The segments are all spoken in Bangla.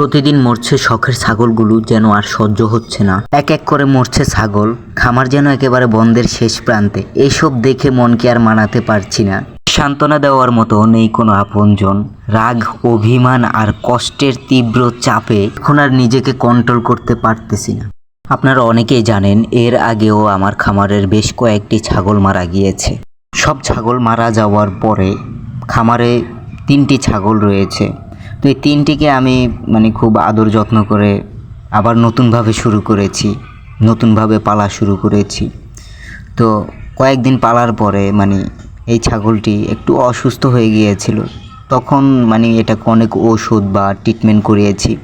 প্রতিদিন মরছে শখের ছাগলগুলো যেন আর সহ্য হচ্ছে না। এক এক করে মরছে ছাগল, খামার যেন একেবারে বন্ধের শেষ প্রান্তে। এইসব দেখে মনকে আর মানাতে পারছি না। সান্ত্বনা দেওয়ার মতো নেই কোনো আপনজন। রাগ, অভিমান আর কষ্টের তীব্র চাপে এখন আর নিজেকে কন্ট্রোল করতে পারতেছি না। আপনারা অনেকেই জানেন, এর আগেও আমার খামারের বেশ কয়েকটি ছাগল মারা গিয়েছে। সব ছাগল মারা যাওয়ার পরে খামারে তিনটি ছাগল রয়েছে। তো এই তিনটিকে আমি মানে খুব আদর যত্ন করে আবার নতুনভাবে শুরু করেছি, নতুনভাবে পালা শুরু করেছি। তো কয়েকদিন পালার পরে মানে এই ছাগলটি একটু অসুস্থ হয়ে গিয়েছিল। তখন মানে এটাকে অনেক ওষুধ বা ট্রিটমেন্ট করিয়েছি।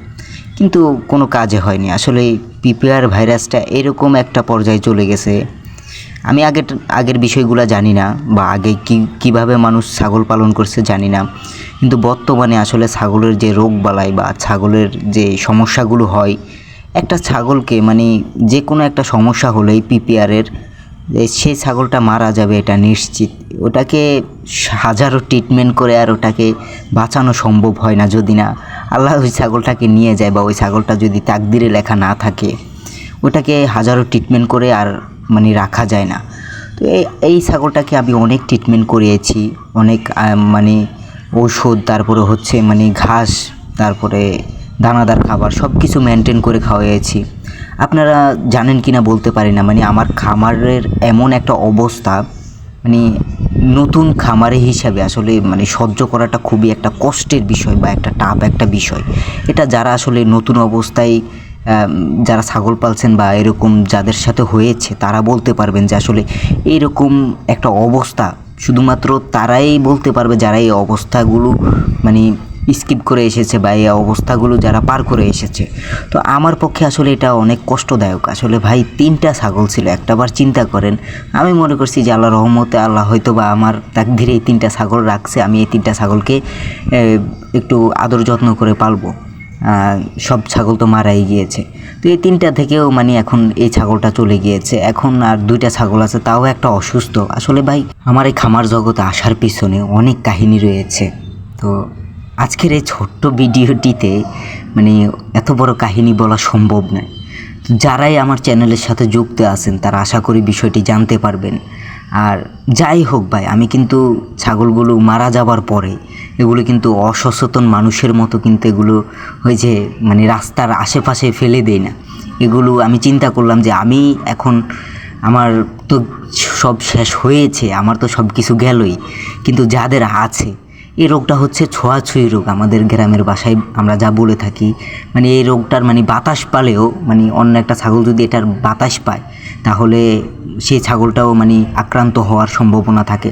কিন্তু কোনো কাজে হয়নি। আসলে পিপিআর ভাইরাসটা এরকম একটা পর্যায়ে চলে গেছে আমি আগের আগের বিষয়গুলো জানি না বা আগে কি, কীভাবে মানুষ ছাগল পালন করছে জানি না। কিন্তু বর্তমানে আসলে ছাগলের যে রোগ বালাই বা ছাগলের যে সমস্যাগুলো হয়, একটা ছাগলকে মানে যে কোনো একটা সমস্যা হলেই পিপিআরের সেই ছাগলটা মারা যাবে এটা নিশ্চিত। ওটাকে হাজারো ট্রিটমেন্ট করে আর ওটাকে বাঁচানো সম্ভব হয় না যদি না আল্লাহ ওই ছাগলটাকে নিয়ে যায় বা ওই ছাগলটা যদি তাকদিরে লেখা না থাকে, ওটাকে হাজারো ট্রিটমেন্ট করে আর মানে রাখা যায় না। তো এই এই ছাগলটাকে আমি অনেক ট্রিটমেন্ট করিয়েছি, অনেক মানে ওষুধ তারপরে হচ্ছে মানে ঘাস, তারপরে দানাদার খাবার সব কিছু মেনটেন করে খাওয়াইছি আপনারা জানেন কি না বলতে পারি না মানে আমার খামারের এমন একটা অবস্থা মানে নতুন খামারে হিসাবে আসলে মানে সহ্য করাটা খুবই একটা কষ্টের বিষয় বা একটা টাফ একটা বিষয়। এটা যারা আসলে নতুন অবস্থায় যারা ছাগল পালছেন বা এরকম যাদের সাথে হয়েছে, তারা বলতে পারবেন যে আসলে এরকম একটা অবস্থা। শুধুমাত্র তারাই বলতে পারবে যারা এই অবস্থাগুলো মানে স্কিপ করে এসেছে বা এই অবস্থাগুলো যারা পার করে এসেছে। তো আমার পক্ষে আসলে এটা অনেক কষ্টদায়ক। আসলে ভাই, তিনটা ছাগল ছিল, একটাবার চিন্তা করেন। আমি মনে করছি যে আল্লাহ রহমতে আল্লাহ হয়তো বা আমার তাক ধীরে এই তিনটা ছাগল রাখছে, আমি এই তিনটা ছাগলকে একটু আদর যত্ন করে পালবো। সব ছাগল তো মারাই গিয়েছে। তো এই তিনটা থেকেও মানে এখন এই ছাগলটা চলে গিয়েছে। এখন আর দুইটা ছাগল আছে, তাও একটা অসুস্থ। আসলে ভাই, আমার এই খামার জগতে আসার পিছনে অনেক কাহিনী রয়েছে। তো আজকের এই ছোট্ট ভিডিওটিতে মানে এত বড় কাহিনী বলা সম্ভব নয়। যারাই আমার চ্যানেলের সাথে যুক্ত আছেন, তারা আশা করি বিষয়টি জানতে পারবেন। আর যাই হোক ভাই, আমি কিন্তু ছাগলগুলো মারা যাবার পরে এগুলো কিন্তু অসচেতন মানুষের মতো কিন্তু এগুলো হয়েছে মানে রাস্তার আশেপাশে ফেলে দেই না। এগুলো আমি চিন্তা করলাম যে আমি এখন আমার তো সব শেষ হয়েছে, আমার তো সব কিছু গেলই। কিন্তু যাদের আছে এই রোগটা হচ্ছে ছোঁয়াছুঁয়ি রোগ আমাদের গ্রামের বাসায় আমরা যা বলে থাকি। মানে এই রোগটার মানে বাতাস পালেও মানে অন্য একটা ছাগল যদি এটার বাতাস পায়, তাহলে সেই ছাগলটাও মানে আক্রান্ত হওয়ার সম্ভাবনা থাকে।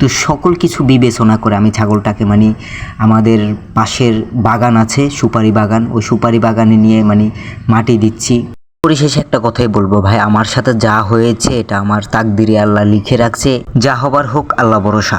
তো সকল কিছু বিবেচনা করে আমি ছাগলটাকে মানে আমাদের পাশের বাগান আছে, সুপারি বাগান। ওই সুপারি বাগানে নিয়ে মানে মাটি দিচ্ছি। পরিশেষে একটা কথাই বলব ভাই, আমার সাথে যা হয়েছে এটা আমার তাকদিরে আল্লাহ লিখে রাখছে। যা হবার হোক আল্লাহ ভরসা।